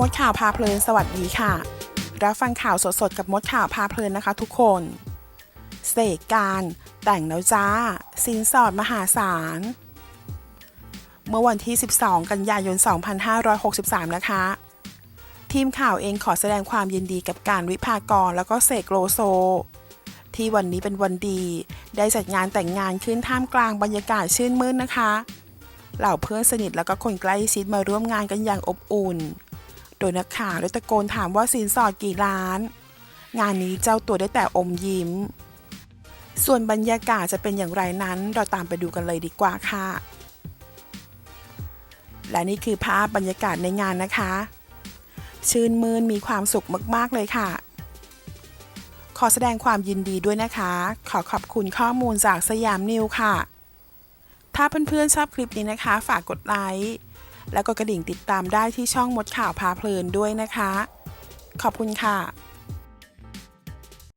มดข่าวพาเพลินสวัสดีค่ะ รับฟังข่าวสดๆ กับมดข่าวพาเพลินนะคะทุกคน เสกการ แต่งแล้วจ้า สินสอดมหาศาล เมื่อวันที่ 12 กันยายน 2563 นะคะ ทีมข่าวเองขอแสดงความยินดีกับการวิภากรแล้วก็เสกโลโซ ที่วันนี้เป็นวันดี ได้จัดงานแต่งงานขึ้นท่ามกลางบรรยากาศชื่นมื่นนะคะ เหล่าเพื่อนสนิทแล้วก็คนใกล้ชิดมาร่วมงานกันอย่างอบอุ่น ดยนักข่าวได้ตะโกนถามว่าสินสอดกี่ล้าน งานนี้เจ้าตัวได้แต่อมยิ้ม ส่วนบรรยากาศจะเป็นอย่างไรนั้น เราตามไปดูกันเลยดีกว่าค่ะ และนี่คือภาพบรรยากาศในงานนะคะ ชื่นมืนมีความสุขมาก ๆ เลยค่ะ ขอแสดงความยินดีด้วยนะคะ ขอขอบคุณข้อมูลจากสยามนิวค่ะ ถ้าเพื่อนๆชอบคลิปนี้นะคะ ฝากกดไลค์ แล้วก็กระดิ่งติดตามได้ที่ช่องมดข่าวพาเพลินด้วยนะคะ ขอบคุณค่ะ